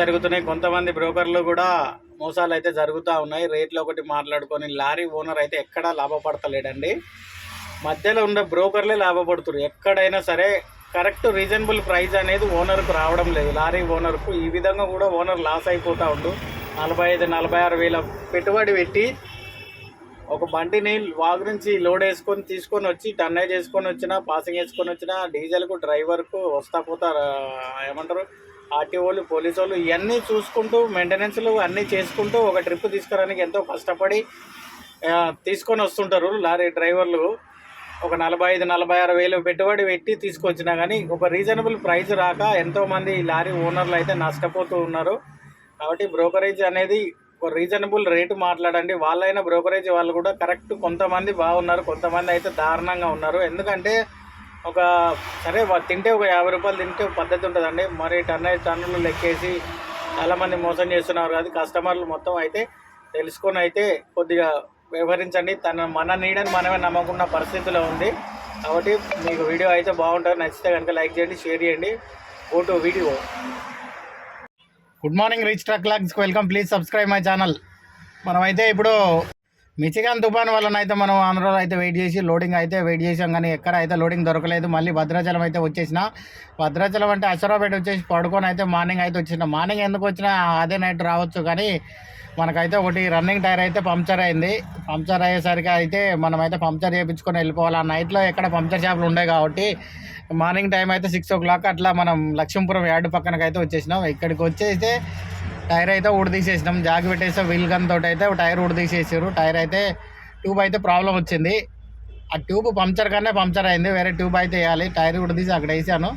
జరుగుతున్నాయి. కొంతమంది బ్రోకర్లు కూడా మోసాలు అయితే జరుగుతూ ఉన్నాయి. రేట్లు ఒకటి మాట్లాడుకొని లారీ ఓనర్ అయితే ఎక్కడా లాభపడతలేడండి. మధ్యలో ఉన్న బ్రోకర్లే లాభపడుతున్నారు ఎక్కడైనా సరే కరెక్ట్ రీజనబుల్ ప్రైస్ అనేది ఓనర్కు రావడం లేదు. లారీ ఓనర్కు ఈ విధంగా కూడా ఓనర్ లాస్ అయిపోతూ ఉండు. నలభై ఐదు నలభై ఆరు వేల పెట్టుబడి పెట్టి ఒక బండిని వాగు నుంచి లోడ్ వేసుకొని తీసుకొని వచ్చి టన్నేజ్ చేసుకొని వచ్చినా పాసింగ్ వేసుకొని వచ్చినా డీజిల్కు డ్రైవర్కు వస్తా పోతా ఏమంటారు? ఆర్టీఓలు పోలీసు వాళ్ళు ఇవన్నీ చూసుకుంటూ మెయింటెనెన్స్లు అన్నీ చేసుకుంటూ ఒక ట్రిప్ తీసుకురానికి ఎంతో కష్టపడి తీసుకొని వస్తుంటారు లారీ డ్రైవర్లు. ఒక నలభై ఐదు నలభై ఆరు వేలు పెట్టుబడి పెట్టి తీసుకొచ్చినా కానీ ఒక రీజనబుల్ ప్రైస్ రాక ఎంతోమంది లారీ ఓనర్లు అయితే నష్టపోతూ ఉన్నారు. కాబట్టి బ్రోకరేజ్ అనేది ఒక రీజనబుల్ రేటు మాట్లాడండి. వాళ్ళైన బ్రోకరేజ్ వాళ్ళు కూడా కరెక్ట్ కొంతమంది బాగున్నారు కొంతమంది అయితే దారుణంగా ఉన్నారు. ఎందుకంటే ఒక సరే తింటే ఒక యాభై రూపాయలు తింటే పద్ధతి ఉంటుందండి. మరి టన్ను టన్నులు లెక్కేసి చాలామంది మోసం చేస్తున్నారు. అది కస్టమర్లు మొత్తం అయితే తెలుసుకొని అయితే కొద్దిగా వ్యవహరించండి. తన మన నీడని మనమే నమ్మకున్న పరిస్థితిలో ఉంది. కాబట్టి మీకు వీడియో అయితే బాగుంటుంది. నచ్చితే కనుక లైక్ చేయండి షేర్ చేయండి. Photo video good morning rich truck లాగ్స్కి welcome please subscribe my channel మనమైతే ఇప్పుడు మిచిగాన్ తుఫాన్ వలన అయితే మనం ఆంధ్రలో అయితే వెయిట్ చేసి లోడింగ్ అయితే వెయిట్ చేసాం కానీ ఎక్కడ అయితే లోడింగ్ దొరకలేదు. మళ్ళీ భద్రాచలం అయితే వచ్చేసిన. భద్రాచలం అంటే అశ్వరాపేట వచ్చేసి పడుకొని అయితే మార్నింగ్ అయితే వచ్చిన మార్నింగ్ ఎందుకు వచ్చినా అదే నైట్ రావచ్చు కానీ మనకైతే ఒకటి రన్నింగ్ టైర్ అయితే పంక్చర్ అయింది. పంక్చర్ అయ్యేసరికి అయితే మనమైతే పంక్చర్ చేయించుకొని వెళ్ళిపోవాలి. ఆ నైట్లో ఎక్కడ పంక్చర్ షాపులు ఉండే కాబట్టి మార్నింగ్ టైం అయితే సిక్స్ ఓ క్లాక్ అట్లా మనం లక్ష్మీపురం యార్డు పక్కనకి అయితే వచ్చేసినాం. ఇక్కడికి వచ్చేస్తే టైర్ అయితే ఊడదీసేసినాం జాగి పెట్టేస్తే వీల్ గన్ తోటి అయితే టైర్ ఊడదీసేసారు టైర్ అయితే ట్యూబ్ అయితే ప్రాబ్లం వచ్చింది. ఆ ట్యూబ్ పంక్చర్ కన్నా పంక్చర్ అయింది. వేరే ట్యూబ్ అయితే వేయాలి. టైర్ ఊడదీసి అక్కడ వేసాను.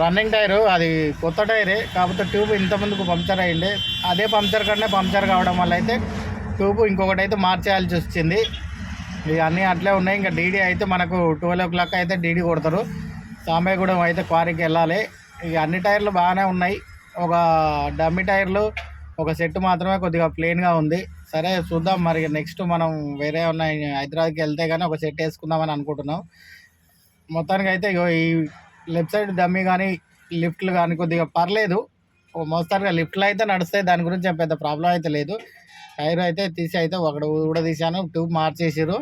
రన్నింగ్ టైరు అది కొత్త టైరే. కాకపోతే ట్యూబ్ ఇంతకుముందుకు పంక్చర్ అయింది. అదే పంక్చర్ కన్నా పంక్చర్ కావడం వల్ల అయితే ట్యూబ్ ఇంకొకటి అయితే మార్చేయాల్సి వచ్చింది. ఇక అన్నీ అట్లే ఉన్నాయి. ఇంకా డీడీ అయితే మనకు ట్వెల్వ్ ఓ క్లాక్ అయితే డీడీ కొడతారు. సాంబేగూడెం అయితే క్వారీకి వెళ్ళాలి. ఇక అన్ని టైర్లు బాగానే ఉన్నాయి. ఒక డమ్మి టైర్లు ఒక సెట్ మాత్రమే కొద్దిగా ప్లెయిన్గా ఉంది. సరే చూద్దాం మరి నెక్స్ట్ మనం వేరే ఉన్నాయి హైదరాబాద్కి వెళ్తే కానీ ఒక సెట్ వేసుకుందామని అనుకుంటున్నాం. మొత్తానికి అయితే ఇగో ఈ లెఫ్ట్ సైడ్ డమ్మీ కానీ లిఫ్ట్లు కానీ కొద్దిగా పర్లేదు. ఓ మోస్తారుగా లిఫ్ట్లు అయితే నడుస్తాయి దాని గురించి పెద్ద ప్రాబ్లం అయితే లేదు. టైర్ అయితే తీసి అయితే ఒకటి కూడా తీశాను ట్యూబ్ మార్చేసారు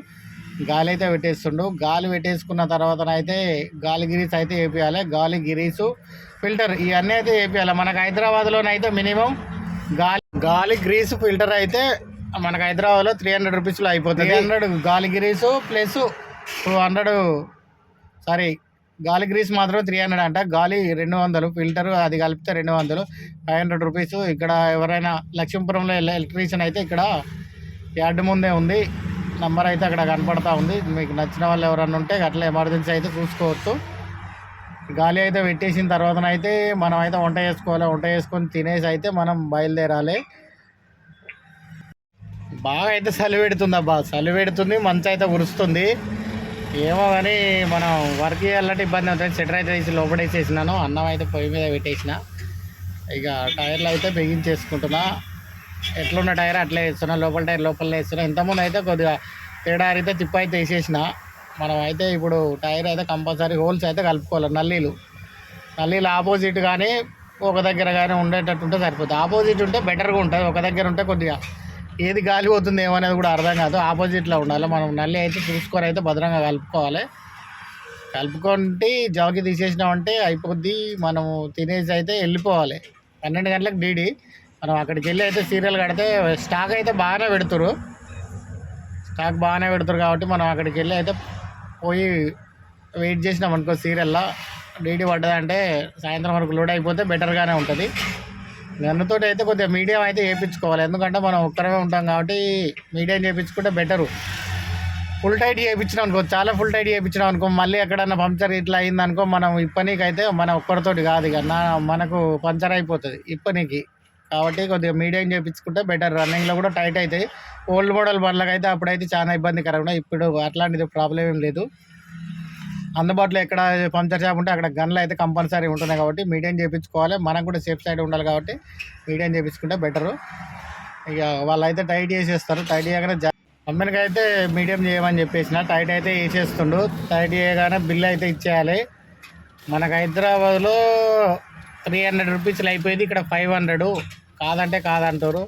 గాలి అయితే పెట్టేస్తుండు. గాలి పెట్టేసుకున్న తర్వాత అయితే గాలి గిరీస్ అయితే వేపియాలి. గాలి గిరీసు ఫిల్టర్ ఇవన్నీ అయితే వేపియాలి. మనకు హైదరాబాద్లోనైతే మినిమం గాలి గాలి గ్రీసు ఫిల్టర్ అయితే మనకు హైదరాబాద్లో త్రీ హండ్రెడ్ రూపీస్లో అయిపోతుంది. త్రీ హండ్రెడ్ గాలి grease plus two hundred sorry గాలి గ్రీస్ మాత్రం త్రీ హండ్రెడ్ అంట. గాలి రెండు వందలు ఫిల్టర్ అది కలిపితే రెండు వందలు. ఫైవ్ హండ్రెడ్ రూపీస్ ఇక్కడ ఎవరైనా లక్ష్మీపురంలో ఎలక్ట్రీషియన్ అయితే ఇక్కడ యార్డ్ ముందే ఉంది. నంబర్ అయితే అక్కడ కనపడతా ఉంది. మీకు నచ్చిన వాళ్ళు ఎవరన్నా ఉంటే అట్లా ఎమర్జెన్సీ అయితే చూసుకోవచ్చు. గాలి అయితే పెట్టేసిన తర్వాత అయితే మనం అయితే వంట చేసుకోవాలి. వంట చేసుకొని తినేసి అయితే మనం బయలుదేరాలి. బాగా అయితే చలి పెడుతుంది అబ్బా. చలి పెడుతుంది. మంచి అయితే కురుస్తుంది. ఏమో కానీ మనం వర్క్ చేయాలంటే ఇబ్బంది అవుతుంది. సెటర్ అయితే తీసి లోపడేసేసినాను అన్నం అయితే పొయ్యి మీద పెట్టేసిన. ఇక టైర్లు అయితే బిగించేసుకుంటున్నా. ఎట్లున్న టైర్ అట్లే వేస్తున్నా లోపల టైర్ లోపల వేస్తున్నా. ఇంతకుముందు అయితే కొద్దిగా తేడా అయితే తిప్ప అయితే వేసేసిన. మనం అయితే ఇప్పుడు టైర్ అయితే కంపల్సరీ హోల్స్ అయితే కలుపుకోవాలి నల్లీలు. నల్లీలు ఆపోజిట్ కానీ ఒక దగ్గర కానీ ఉండేటట్టు ఉంటే సరిపోతుంది ఆపోజిట్ ఉంటే బెటర్గా ఉంటుంది. ఒక దగ్గర ఉంటే కొద్దిగా ఏది గాలి పోతుంది ఏమనేది కూడా అర్థం కాదు. ఆపోజిట్లో ఉండాలి. మనం నల్లి అయితే చూసుకొని అయితే భద్రంగా కలుపుకోవాలి. కలుపుకుంటే జాకి తీసేసినామంటే అయిపోద్ది. మనము తినేసి అయితే వెళ్ళిపోవాలి. పన్నెండు గంటలకు డీడీ. మనం అక్కడికి వెళ్ళి అయితే సీరియల్ కడితే స్టాక్ అయితే బాగానే పెడుతురు స్టాక్ బాగానే పెడతారు కాబట్టి మనం అక్కడికి వెళ్ళి అయితే పోయి వెయిట్ చేసినాం అనుకో సీరియల్లో. డీడీ పడ్డదంటే సాయంత్రం వరకు లోడ్ అయిపోతే బెటర్గానే ఉంటుంది. గన్నుతో అయితే కొద్దిగా మీడియం అయితే వేయించుకోవాలి ఎందుకంటే మనం ఒక్కరమే ఉంటాం కాబట్టి మీడియం చేయించుకుంటే బెటరు ఫుల్ టైట్ చేయించినాం అనుకో చాలా ఫుల్ టైట్ చేయించినాం అనుకో మళ్ళీ ఎక్కడన్నా పంచర్ ఇట్లా అయిందనుకో మనం ఇప్పనీకి అయితే మన ఒక్కరితోటి కాదు ఇక. నా మనకు పంచర్ అయిపోతుంది ఇప్పనీకి కాబట్టి కొద్దిగా మీడియం చేయించుకుంటే బెటర్ రన్నింగ్లో కూడా టైట్ అవుతాయి. ఓల్డ్ మోడల్ బండ్లకు అయితే అప్పుడైతే చాలా ఇబ్బందికరంగా ఇప్పుడు అట్లాంటిది ప్రాబ్లం ఏం లేదు. అందుబాటులో ఎక్కడ పంచర్ షాప్ ఉంటే అక్కడ గన్లు అయితే కంపల్సరీ ఉంటున్నాయి కాబట్టి మీడియం చేయించుకోవాలి మనం కూడా సేఫ్ సైడ్ ఉండాలి కాబట్టి మీడియం చేయించుకుంటే బెటరు ఇక వాళ్ళు అయితే టైట్ చేసేస్తారు. టైట్ చేయగానే జా అయితే మీడియం చేయమని చెప్పేసిన. టైట్ అయితే వేసేస్తుండు టైట్ చేయగానే బిల్ అయితే ఇచ్చేయాలి. మనకు హైదరాబాద్లో త్రీ హండ్రెడ్ రూపీస్లు అయిపోయింది. ఇక్కడ ఫైవ్ హండ్రెడ్ కాదంటే కాదంటారు.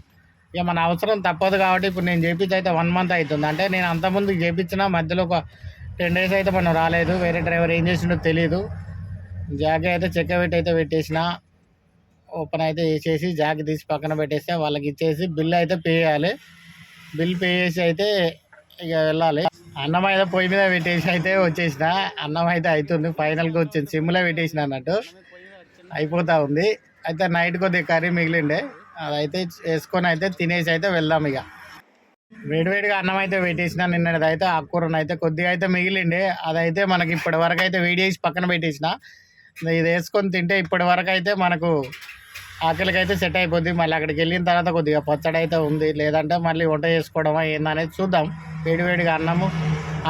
ఇక మన అవసరం తప్పదు కాబట్టి ఇప్పుడు నేను చేపించి అయితే వన్ మంత్ అవుతుంది. అంటే నేను అంతకుముందు చేపించిన మధ్యలో ఒక టెన్ డేస్ అయితే మనం రాలేదు. వేరే డ్రైవర్ ఏం చేసిండో తెలియదు జాగ్ అయితే చెక్క పెట్టి అయితే పెట్టేసిన. ఓపెన్ అయితే వేసేసి జాగ్ తీసి పక్కన పెట్టేస్తే వాళ్ళకి ఇచ్చేసి బిల్ అయితే పే చేయాలి. బిల్ పే చేసి అయితే ఇక వెళ్ళాలి. అన్నం అయితే పొయ్యి మీద పెట్టేసి అయితే వచ్చేసిన. అన్నం అయితే అవుతుంది. ఫైనల్గా వచ్చింది. సిమ్లో పెట్టేసిన అన్నట్టు. అయిపోతా ఉంది. అయితే నైట్ కొద్దిగా కర్రీ మిగిలిండే. అదైతే వేసుకొని అయితే తినేసి అయితే వెళ్దాం ఇక. వేడివేడిగా అన్నం అయితే పెట్టేసిన నిన్నది అయితే ఆకుకూరను అయితే కొద్దిగా అయితే మిగిలిండే. అదైతే మనకి ఇప్పటి వరకు అయితే వేడేసి పక్కన పెట్టేసిన. ఇది వేసుకొని తింటే ఇప్పటి వరకు అయితే మనకు ఆకలికి అయితే సెట్ అయిపోద్ది. మళ్ళీ అక్కడికి వెళ్ళిన తర్వాత కొద్దిగా పచ్చడి అయితే ఉంది. లేదంటే మళ్ళీ వంట చేసుకోవడమా ఏందనేది చూద్దాం. వేడివేడిగా అన్నము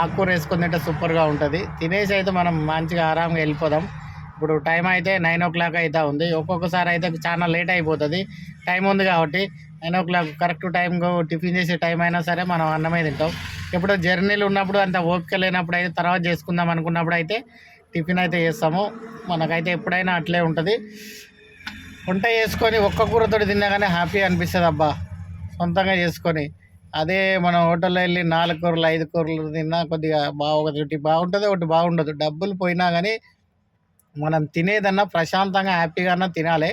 ఆకుకూర వేసుకొని తింటే సూపర్గా ఉంటుంది. తినేసి అయితే మనం మంచిగా ఆరాంగా వెళ్ళిపోదాం. ఇప్పుడు టైం అయితే నైన్ ఓ క్లాక్ అయితే ఉంది. ఒక్కొక్కసారి అయితే చాలా లేట్ అయిపోతుంది. టైం ఉంది కాబట్టి నైన్ ఓ క్లాక్ కరెక్ట్ టైంకు టిఫిన్ చేసే టైం అయినా సరే మనం అన్నమే తింటాం. ఎప్పుడో జర్నీలు ఉన్నప్పుడు అంత ఓపిక లేనప్పుడు అయితే తర్వాత చేసుకుందాం అనుకున్నప్పుడు అయితే టిఫిన్ అయితే చేస్తాము. మనకైతే ఎప్పుడైనా అట్లే ఉంటుంది. వంట చేసుకొని ఒక్క కూరతో తిన్నా కానీ హ్యాపీ అనిపిస్తుంది అబ్బా. సొంతంగా చేసుకొని. అదే మనం హోటల్లో వెళ్ళి నాలుగు కూరలు ఐదు కూరలు తిన్నా కొద్దిగా బాగా ఒకటి బాగుంటుంది ఒకటి బాగుండదు. డబ్బులు పోయినా కానీ మనం తినేదన్నా ప్రశాంతంగా హ్యాపీగా తినాలి.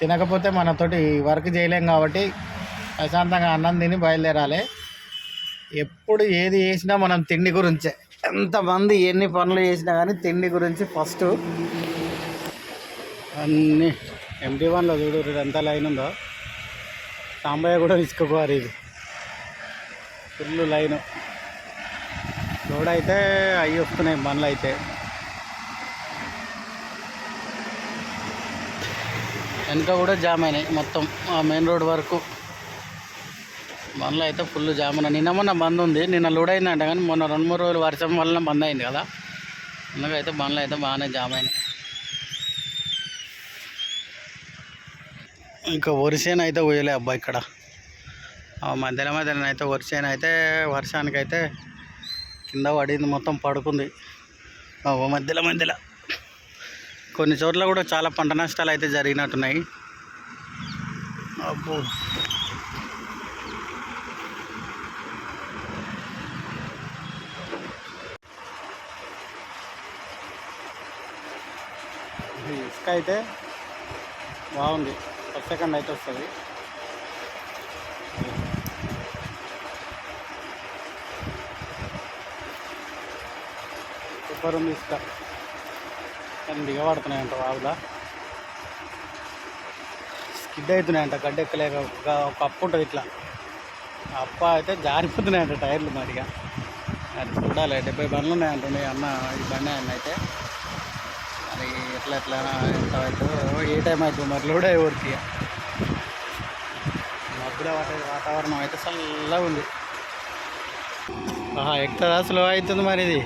తినకపోతే మనతోటి వర్క్ చేయలేం కాబట్టి ప్రశాంతంగా అన్నం తిని బయలుదేరాలి. ఎప్పుడు ఏది చేసినా మనం తిండి గురించే. ఎంతమంది ఎన్ని పనులు చేసినా కానీ తిండి గురించి ఫస్ట్ అన్నీ ఎంటీ వన్లో చూడు ఎంత లైన్ ఉందో. సాంబయ్య కూడా తీసుకోపోవాలి ఇది. Full line. రోడ్ అయితే అవి వస్తున్నాయి బండ్లు అయితే వెనక కూడా జామ్ అయినాయి మొత్తం ఆ మెయిన్ రోడ్ వరకు. బండ్లు అయితే ఫుల్ జామ్ ఉన్నాయి. నిన్న మొన్న బంద్ ఉంది. నిన్న లోడ్ అయిందంట కానీ మొన్న రెండు మూడు రోజులు వర్షం వల్ల బంద్ అయింది కదా. అందుకైతే బండ్లు అయితే బాగానే జామ్ అయినాయి. ఇంకా వరిసేన అయితే పోయలే అబ్బా ఇక్కడ. ఆ మధ్యలో మధ్యలో అయితే వరిసేన అయితే వర్షానికి అయితే కింద పడింది. మొత్తం పడుకుంది. మధ్యలో మధ్యలో. కొన్ని చోట్ల కూడా చాలా పంట నష్టాలు అయితే జరిగినట్టున్నాయి. అబ్బో. ఇసుక అయితే బాగుంది. ఫస్ట్ సెకండ్ అయితే వస్తుంది. సూపర్ ఉంది ఇసుక. కానీ దిగబడుతున్నాయంట వాగులా స్కిడ్ అవుతున్నాయంట గడ్డ ఎక్కలేక ఒక అప్పు ఉంటుంది ఇట్లా. అప్ప అయితే జారిపోతున్నాయంట టైర్లు మరిగా. అది చూడాలి డెబ్బై బండ్లు ఉన్నాయంటుండే అన్న ఈ బండి అన్న అయితే. మరి ఎట్లా ఎట్లా ఎంత అవుతుందో ఏ టైం అవుతుంది మరి లోడ్ అయ్యే ఊరికి మబ్బుల వాతావరణం అయితే చల్లగా ఉంది ఆహా ఎక్కుతుందా స్లో అవుతుంది మరి ఇది?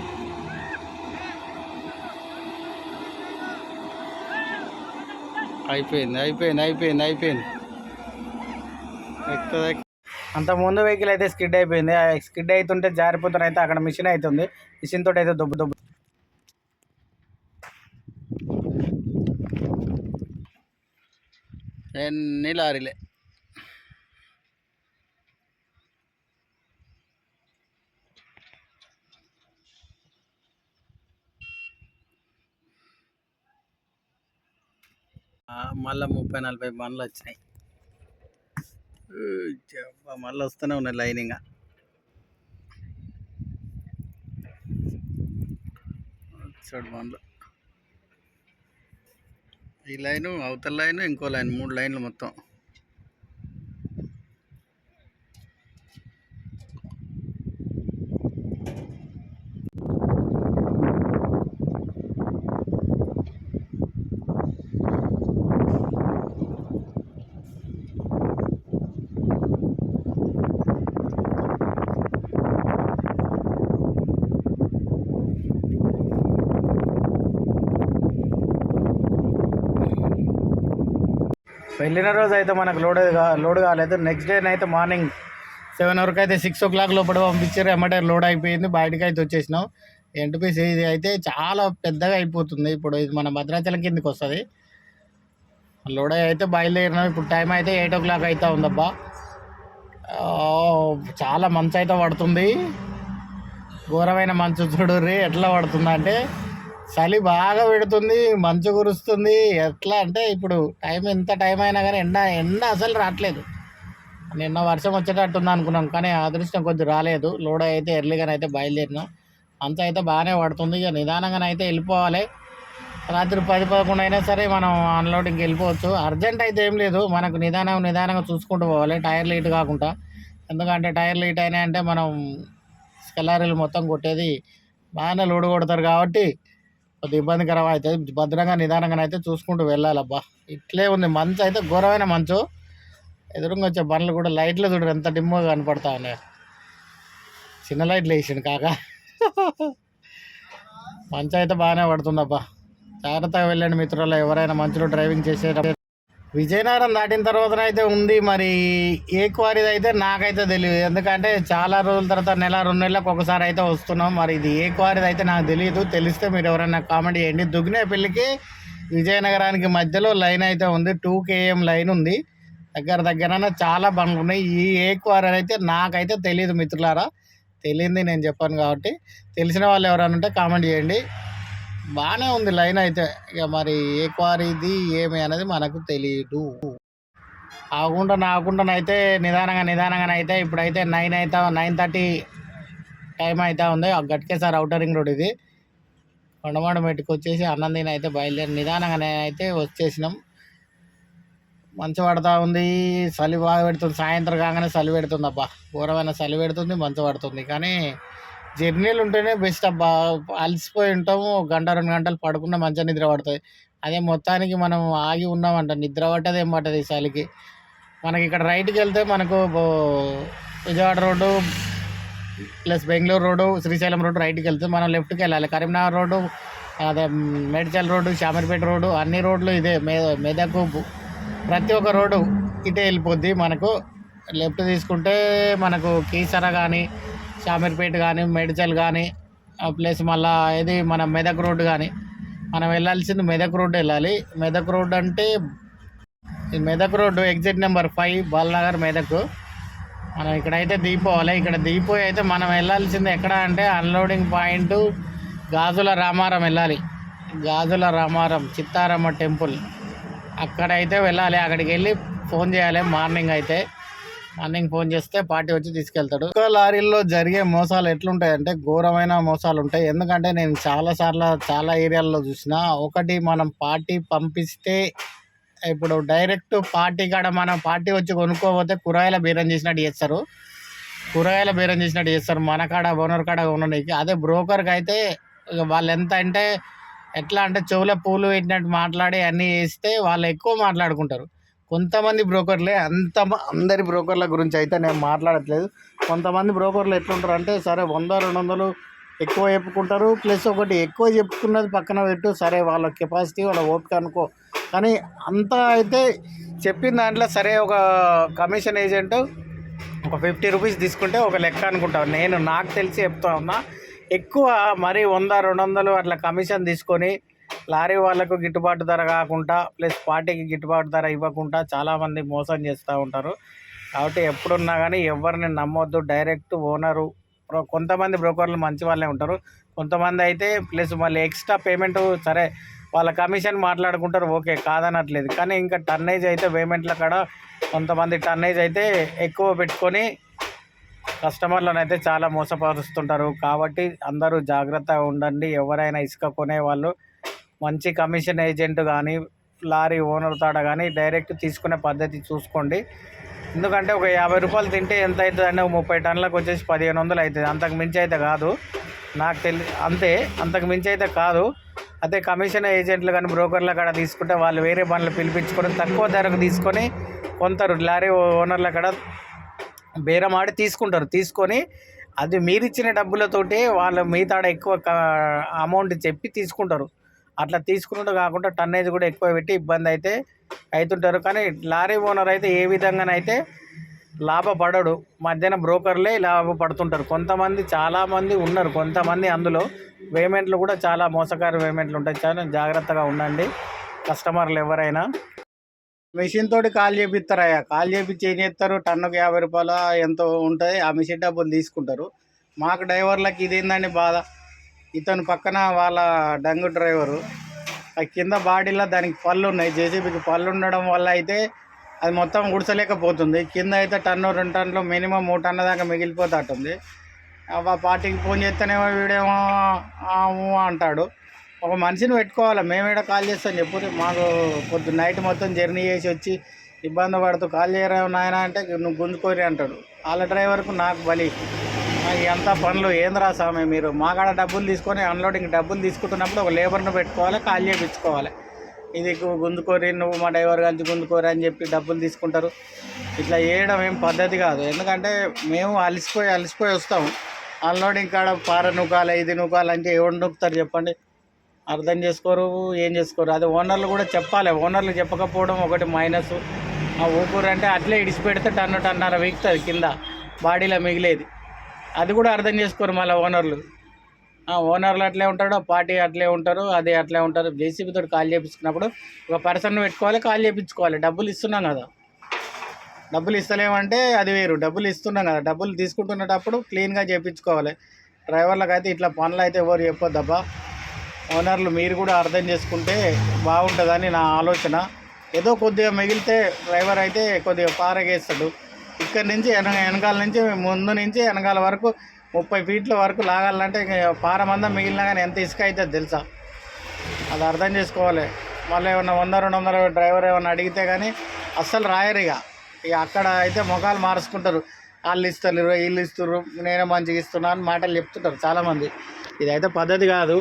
అయిపోయింది అయిపోయింది అయిపోయింది అయిపోయింది. ఎక్కుతుంది అంత ముందు వెహికల్ అయితే స్కిడ్ అయిపోయింది. ఆ స్కిడ్ అవుతుంటే జారిపోతాను అయితే అక్కడ మిషన్ అవుతుంది మిషన్ తోటి అయితే దొబ్బు దొబ్బు. ఎన్ని లారీలే? మళ్ళీ ముప్పై నలభై బండ్లు వచ్చినాయి. మళ్ళీ వస్తూనే ఉన్నాయి లైనింగ్ చూడు బండ్లు. ఈ లైను అవతల లైన్ ఇంకో లైన్ మూడు లైన్లు మొత్తం. వెళ్ళిన రోజు అయితే మనకు లోడ్ లోడ్ కాలేదు. నెక్స్ట్ డే అయితే మార్నింగ్ సెవెన్ వరకు అయితే సిక్స్ ఓ క్లాక్ లోపల పంపించారు. ఎమ్మటే లోడ్ అయిపోయింది. బయటకు అయితే వచ్చేసినాం. ఎన్టీపీసీ ఇది అయితే చాలా పెద్దగా అయిపోతుంది. ఇప్పుడు ఇది మన భద్రాచలం కిందకి వస్తుంది. లోడ అయితే బయలుదేరినాం. ఇప్పుడు టైం అయితే ఎయిట్ ఓ క్లాక్ అయితే ఉందబ్బా. చాలా మంచు అయితే పడుతుంది. ఘోరమైన మంచు చూడుర్రి. ఎట్లా పడుతుంది అంటే చలి బాగా పెడుతుంది మంచు కురుస్తుంది. ఎట్లా అంటే ఇప్పుడు టైం ఎంత టైం అయినా కానీ ఎండ ఎండ అసలు రావట్లేదు. నిన్న వర్షం వచ్చేటట్టుంది అనుకున్నాం కానీ అదృష్టం కొద్ది రాలేదు. లోడ అయితే ఎర్లీగానే అయితే బయలుదేరినాం. అంత అయితే బాగానే పడుతుంది. ఇక నిదానంగానైతే వెళ్ళిపోవాలి. రాత్రి పది పదకొండు అయినా సరే మనం అన్లోడింగ్కి వెళ్ళిపోవచ్చు. అర్జెంట్ అయితే ఏం లేదు. మనకు నిదానం నిదానంగా చూసుకుంటూ పోవాలి. టైర్ లీట్ కాకుండా. ఎందుకంటే టైర్ లీట్ అయినా అంటే మనం స్కెలారీలు మొత్తం కొట్టేది బాగానే లోడ్ కొడతారు కాబట్టి కొద్దిగా ఇబ్బందికరం అవుతుంది భద్రంగా నిదానంగా అయితే చూసుకుంటూ వెళ్ళాలబ్బా ఇట్లే ఉంది. మంచు అయితే ఘోరమైన మంచు. ఎదురుగా వచ్చే బండ్లు కూడా లైట్లు చూడరు. ఎంత డిమ్గా కనపడతా ఉన్నాయి చిన్న లైట్లు వేసిండు కాక. మంచు అయితే బాగానే పడుతుందబ్బా. జాగ్రత్తగా వెళ్ళండి మిత్రులు ఎవరైనా మంచులో డ్రైవింగ్ చేసేటప్పుడు విజయనగరం దాటిన తర్వాత అయితే ఉంది మరి ఏ క్వారీది అయితే నాకైతే తెలియదు. ఎందుకంటే చాలా రోజుల తర్వాత నెల రెండు నెలలకు ఒకసారి అయితే వస్తున్నాం. మరి ఇది ఏ క్వారీది అయితే నాకు తెలియదు. తెలిస్తే మీరు ఎవరైనా కామెంట్ చేయండి. దుగ్నే పెళ్ళికి విజయనగరానికి మధ్యలో లైన్ అయితే ఉంది. టూ కేఎం లైన్ ఉంది. దగ్గర దగ్గర చాలా బండ్లు ఉన్నాయి. ఈ ఏ క్వారీ అయితే నాకైతే తెలియదు మిత్రులారా. తెలియంది నేను చెప్పాను కాబట్టి. తెలిసిన వాళ్ళు ఎవరైనా ఉంటే కామెంట్ చేయండి. బాగానే ఉంది లైన్ అయితే. ఇక మరి ఏ క్వారీది ఏమి అనేది మనకు తెలియదు ఆకుండా నాకుండానైతే నిదానంగా నిదానంగానైతే ఇప్పుడైతే నైన్ అవుతా నైన్ థర్టీ టైం అవుతా ఉంది. ఆ గట్కేసారి అవుటర్ రింగ్ రోడ్ ఇది. కొండమాడ మెట్టుకు వచ్చేసి అన్నందిని అయితే బయలుదేరి నిదానంగా అయితే వచ్చేసినాం. మంచు పడతా ఉంది. చలి బాగా పెడుతుంది. సాయంత్రం కాగానే చలి పెడుతుంది అబ్బా ఘోరమైన చలి పెడుతుంది మంచు పడుతుంది. కానీ జర్నీలు ఉంటేనే బెస్ట్ అబ్బా. అలసిపోయి ఉంటాము గంట రెండు గంటలు పడుకున్న మంచిగా నిద్ర పడుతుంది. అదే మొత్తానికి మనం ఆగి ఉన్నామంట నిద్ర పట్టదు ఏం పట్టదు ఈ చలికి. మనకి ఇక్కడ రైట్కి వెళ్తే మనకు Vijayawada road plus Bengaluru road Srisailam road రైట్కి వెళ్తే మనం లెఫ్ట్కి వెళ్ళాలి. కరీంనగర్ రోడ్డు అదే మేడ్చల్ రోడ్డు శామర్పేట రోడ్డు అన్ని రోడ్లు ఇదే మే మెదకు ప్రతి ఒక్క రోడ్డు ఇటే వెళ్ళిపోద్ది మనకు. లెఫ్ట్ తీసుకుంటే మనకు కీసర కానీ షామీర్పేట కానీ మేడ్చల్ కానీ ప్లస్ మళ్ళా ఇది మన మెదక్ రోడ్డు కానీ. మనం వెళ్ళాల్సింది మెదక్ రోడ్డు వెళ్ళాలి. మెదక్ రోడ్డు అంటే ఈ Medak road exit number five Balanagar Medak. మనం ఇక్కడైతే దిగిపోవాలి ఇక్కడ దిగిపోయి అయితే మనం వెళ్ళాల్సింది ఎక్కడ అంటే అన్లోడింగ్ పాయింట్ గాజుల రామారం వెళ్ళాలి. గాజుల రామారం చిత్తారమ్మ టెంపుల్. అక్కడైతే వెళ్ళాలి. అక్కడికి వెళ్ళి ఫోన్ చేయాలి మార్నింగ్ అయితే. మార్నింగ్ ఫోన్ చేస్తే పార్టీ వచ్చి తీసుకెళ్తాడు. ఒక్క లారీల్లో జరిగే మోసాలు ఎట్లుంటాయంటే ఘోరమైన మోసాలు ఉంటాయి ఎందుకంటే నేను చాలా సార్లు చాలా ఏరియాల్లో చూసిన ఒకటి మనం పార్టీ పంపిస్తే ఇప్పుడు డైరెక్ట్ పార్టీ కాడ మనం పార్టీ వచ్చి కొనుక్కోపోతే కూరగాయల బీరం చేసినట్టు చేస్తారు. కూరగాయల బీరం చేసినట్టు చేస్తారు. మన కాడ ఓనర్ కాడ ఉండడానికి అదే బ్రోకర్కి అయితే వాళ్ళు ఎంత అంటే ఎట్లా అంటే చెవుల పూలు పెట్టినట్టు మాట్లాడి అన్నీ చేస్తే వాళ్ళు ఎక్కువ మాట్లాడుకుంటారు. కొంతమంది బ్రోకర్లే అంత మ- అందరి బ్రోకర్ల గురించి అయితే నేను మాట్లాడట్లేదు. కొంతమంది బ్రోకర్లు ఎట్లుంటారు అంటే సరే వంద రెండు వందలు ఎక్కువ చెప్పుకుంటారు ప్లస్ ఒకటి ఎక్కువ చెప్పుకున్నది పక్కన పెట్టు సరే వాళ్ళ కెపాసిటీ వాళ్ళ ఓపిక అనుకో. కానీ అంతా అయితే చెప్పిన దాంట్లో సరే ఒక కమిషన్ ఏజెంట్ ఒక ఫిఫ్టీ రూపీస్ తీసుకుంటే ఒక లెక్క అనుకుంటాను నేను నాకు తెలిసి చెప్తా ఉన్నా ఎక్కువ మరి వంద రెండు వందలు అట్లా కమిషన్ తీసుకొని లారీ వాళ్ళకు గిట్టుబాటు ధర కాకుండా ప్లస్ పార్టీకి గిట్టుబాటు ధర ఇవ్వకుండా చాలామంది మోసం చేస్తూ ఉంటారు. కాబట్టి ఎప్పుడున్నా కానీ ఎవరిని నమ్మొద్దు. డైరెక్ట్ ఓనరు కొంతమంది బ్రోకర్లు మంచి వాళ్ళే ఉంటారు. కొంతమంది అయితే ప్లస్ మళ్ళీ ఎక్స్ట్రా పేమెంట్ సరే వాళ్ళ కమిషన్ మాట్లాడుకుంటారు. ఓకే కాదనట్లేదు. కానీ ఇంకా టన్నేజ్ అయితే పేమెంట్ల కాడ కొంతమంది టన్నేజ్ అయితే ఎక్కువ పెట్టుకొని కస్టమర్లను అయితే చాలా మోసపరుస్తుంటారు. కాబట్టి అందరూ జాగ్రత్తగా ఉండండి. ఎవరైనా ఇసుక కొనే వాళ్ళు మంచి కమిషన్ ఏజెంట్ కానీ లారీ ఓనర్ తాడ కానీ డైరెక్ట్ తీసుకునే పద్ధతి చూసుకోండి. ఎందుకంటే ఒక యాభై రూపాయలు తింటే ఎంత అవుతుంది అంటే ఒక ముప్పై టన్నులకు వచ్చేసి పదిహేను వందలు అవుతుంది అంతకు మించి అయితే కాదు. నాకు తెలి అంతే. అంతకు మించి అయితే కాదు. అదే కమిషన్ ఏజెంట్లు కానీ బ్రోకర్ల కాడ తీసుకుంటే వాళ్ళు వేరే బండ్లు పిలిపించుకొని తక్కువ ధరకు తీసుకొని కొంత లారీ ఓనర్ల కాడ బేరం ఆడి తీసుకుంటారు. తీసుకొని అది మీరిచ్చిన డబ్బులతోటి వాళ్ళు మిగతాడ ఎక్కువ అమౌంట్ చెప్పి తీసుకుంటారు. అట్లా తీసుకున్నట్టు కాకుండా టన్నేజ్ కూడా ఎక్కువ పెట్టి ఇబ్బంది అయితే అవుతుంటారు కానీ లారీ ఓనర్ అయితే ఏ విధంగానైతే లాభపడడు. మధ్యన బ్రోకర్లే లాభపడుతుంటారు. కొంతమంది చాలామంది ఉన్నారు. కొంతమంది అందులో పేమెంట్లు కూడా చాలా మోసకారి పేమెంట్లు ఉంటాయి. చాలా జాగ్రత్తగా ఉండండి. కస్టమర్లు ఎవరైనా. మిషన్ తోటి కాల్ చేపిస్తారయ్యా. కాల్ చేపించి ఏం చేస్తారు? టన్నుకు యాభై రూపాయల ఎంతో ఉంటుంది ఆ మిషన్ డబ్బులు తీసుకుంటారు. మాకు డ్రైవర్లకి ఇదేందండి బాధ? ఇతను పక్కన వాళ్ళ డంగు డ్రైవరు. ఆ కింద బాడీలో దానికి పళ్ళు ఉన్నాయి జేసీబీకి పళ్ళు ఉండడం వల్ల అయితే అది మొత్తం ఉడసలేకపోతుంది కింద అయితే టన్ను రెండు టన్నులు మినిమం మూడు టన్నుల దాకా మిగిలిపోతాటుంది. ఆ పార్టీకి ఫోన్ చేస్తేనేమో వీడేమో అంటాడు. ఒక మనిషిని పెట్టుకోవాలి? మేము కాల్ చేస్తాం చెప్పు. మాకు పొద్దు నైట్ మొత్తం జర్నీ చేసి వచ్చి ఇబ్బంది పడుతూ కాల్ చేయరా నాయన అంటే నువ్వు గుంజుకోరి అంటాడు. వాళ్ళ డ్రైవర్కు నాకు బలి. నాకు ఎంత పనులు ఏంద్రా స్వామి? మీరు మా కాడ డబ్బులు తీసుకొని అన్లోడింగ్ డబ్బులు తీసుకుంటున్నప్పుడు ఒక లేబర్ను పెట్టుకోవాలి కాల్ చేయించుకోవాలి ఇది గుంజుకోరి నువ్వు మా డ్రైవర్ కలిసి గుంజుకోరి అని చెప్పి డబ్బులు తీసుకుంటారు. ఇట్లా చేయడం ఏం పద్ధతి కాదు. ఎందుకంటే మేము అలసిపోయి అలసిపోయి వస్తాము అన్లోడింగ్ కాడ పార నూకాలి ఇది నూకాలి అంటే ఎవరు నూకుతారు చెప్పండి? అర్థం చేసుకోరు ఏం చేసుకోరు. అది ఓనర్లు కూడా చెప్పాలి. ఓనర్లు చెప్పకపోవడం ఒకటి మైనస్. ఆ ఊపూరు అంటే అట్లే ఇడిచిపెడితే టన్ను టన్నర వీక్తుంది కింద. బాడీలో మిగిలేది. అది కూడా అర్థం చేసుకోరు మళ్ళీ ఓనర్లు. ఓనర్లు అట్లే ఉంటాడు ఆ పార్టీ అట్లే ఉంటారు అదే అట్లే ఉంటారు. జేసీబీ తోటి కాల్ చేయించుకున్నప్పుడు ఒక పర్సన్ పెట్టుకోవాలి కాల్ చేయించుకోవాలి డబ్బులు ఇస్తున్నాం కదా. డబ్బులు ఇస్తలేమంటే అది వేరు. డబ్బులు ఇస్తున్నాం కదా. డబ్బులు తీసుకుంటున్నప్పుడు క్లీన్గా చేయించుకోవాలి డ్రైవర్లకు అయితే ఇట్లా పనులు అయితే ఎవరు చెప్పొద్దబ్బా. ఓనర్లు మీరు కూడా అర్థం చేసుకుంటే బాగుంటుందని నా ఆలోచన. ఏదో కొద్దిగా మిగిలితే డ్రైవర్ అయితే కొద్దిగా పారగేస్తాడు. ఇక్కడి నుంచి వెన వెనకాల నుంచి ముందు నుంచి వెనకాల వరకు ముప్పై ఫీట్ల వరకు లాగాలంటే ఇంక పార మిగిలినా కానీ ఎంత ఇసుక అవుతుంది తెలుసా? అది అర్థం చేసుకోవాలి. మళ్ళీ ఏమన్నా వంద రెండు వందల డ్రైవర్ ఏమన్నా అడిగితే కానీ అస్సలు రాయరు ఇక. ఇక అక్కడ అయితే ముఖాలు మార్చుకుంటారు. వాళ్ళు ఇస్తారు వీళ్ళు ఇస్తారు నేనే మంచిగా ఇస్తున్నా అని మాటలు చెప్తుంటారు చాలామంది. ఇదైతే పద్ధతి కాదు.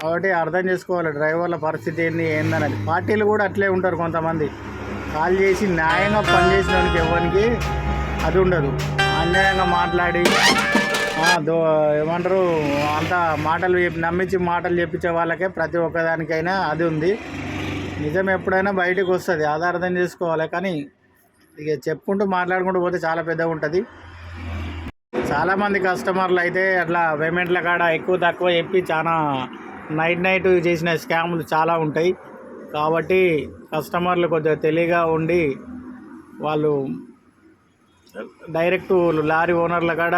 కాబట్టి అర్థం చేసుకోవాలి డ్రైవర్ల పరిస్థితి ఏంది ఏందనేది. పార్టీలు కూడా అట్లే ఉంటారు కొంతమంది. కాల్ చేసి న్యాయంగా పనిచేసినానికి ఎవరికి అది ఉండదు. అన్యాయంగా మాట్లాడి దో ఏమంటారు అంత మాటలు చెప్పి నమ్మించి మాటలు చెప్పించే వాళ్ళకే ప్రతి ఒక్కదానికైనా అది ఉంది. నిజం ఎప్పుడైనా బయటకు వస్తుంది అది అర్థం చేసుకోవాలి. కానీ ఇక చెప్పుకుంటూ మాట్లాడుకుంటూ పోతే చాలా పెద్దగా ఉంటుంది. చాలామంది కస్టమర్లు అయితే అట్లా పేమెంట్ల కాడ ఎక్కువ తక్కువ చెప్పి చాలా నైట్ నైట్ చేసిన స్కాములు చాలా ఉంటాయి. కాబట్టి కస్టమర్లు కొద్దిగా తెలివిగా ఉండి వాళ్ళు డైరెక్ట్ లారీ ఓనర్ల కాడ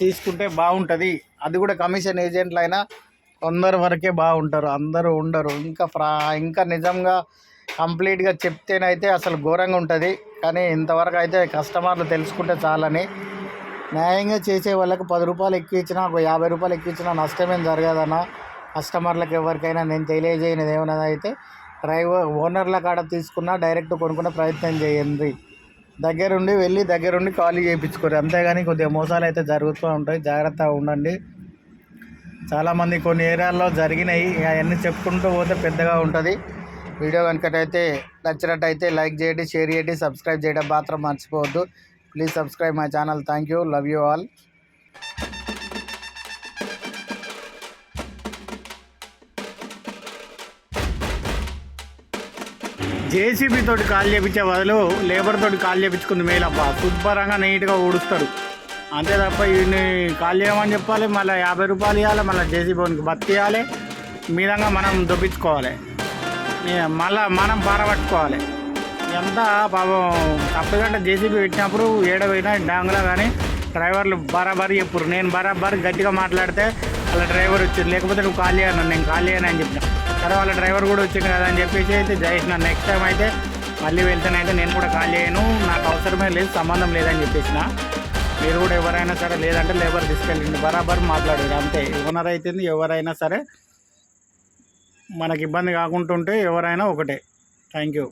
తీసుకుంటే బాగుంటుంది. అది కూడా కమిషన్ ఏజెంట్లు అయినా కొందరు వరకే బాగుంటారు. అందరూ ఉండరు. ఇంకా ఫ్రా ఇంకా నిజంగా కంప్లీట్గా చెప్తేనైతే అసలు ఘోరంగా ఉంటుంది. కానీ ఇంతవరకు అయితే కస్టమర్లు తెలుసుకుంటే చాలని. న్యాయంగా చేసే వాళ్ళకి పది రూపాయలు ఎక్కువ ఇచ్చినా ఒక యాభై రూపాయలు ఎక్కువ ఇచ్చినా నష్టమేం జరగదన్న కస్టమర్లకు ఎవరికైనా నేను తెలియజేయనిది ఏమైనా అయితే డ్రైవర్ ఓనర్ల కాడ తీసుకున్నా డైరెక్ట్ కొనుక్కునే ప్రయత్నం చేయండి. దగ్గరుండి వెళ్ళి దగ్గరుండి ఖాళీ చేయించుకోరు. అంతేగాని కొద్దిగా మోసాలు అయితే జరుగుతూ ఉంటాయి. జాగ్రత్తగా ఉండండి. చాలామంది కొన్ని ఏరియాల్లో జరిగినాయి. అవన్నీ చెప్పుకుంటూ పోతే పెద్దగా ఉంటుంది. వీడియో కనుకటైతే నచ్చినట్టయితే లైక్ చేయండి షేర్ చేయండి సబ్స్క్రైబ్ చేయడం మాత్రం మర్చిపోవద్దు. Please subscribe my channel. Thank you. Love you all. JCB తోటి కాలు చేపించే బదులు లేబర్ తోటి కాలు చేపించుకుంది మేలప్ప శుభ్రంగా నీట్గా ఊడుస్తారు. అంతే తప్ప వీడిని కాలు చేయమని చెప్పాలి మళ్ళీ యాభై రూపాయలు ఇవ్వాలి మళ్ళీ జేసీబీకి బతికి ఇవ్వాలి మీదంగా మనం దొప్పించుకోవాలి మళ్ళా మనం పారబట్టుకోవాలి. ఎంత పాపం తప్పకుండా జేసీబీ పెట్టినప్పుడు ఏడవైనా డాంగులో కానీ డ్రైవర్లు బరాబరి చెప్పురు నేను బరాబర్ గట్టిగా మాట్లాడితే అలా డ్రైవర్ వచ్చింది లేకపోతే నువ్వు కాల్ చేయను నేను కాల్ చేయను అని చెప్పిన. సరే వాళ్ళ డ్రైవర్ కూడా వచ్చింది కదా అని చెప్పేసి అయితే చేసిన నెక్స్ట్ టైం అయితే మళ్ళీ వెళ్తానైతే నేను కూడా కాల్ చేయను. నాకు అవసరమే లేదు సంబంధం లేదని చెప్పేసిన. మీరు కూడా ఎవరైనా సరే లేదంటే లేబర్ తీసుకెళ్ళండి. బరాబర్ మాట్లాడారు. అంతే. ఓనర్ అయితే ఎవరైనా సరే మనకి ఇబ్బంది కాకుంటుంటే ఎవరైనా ఒకటే. Thank you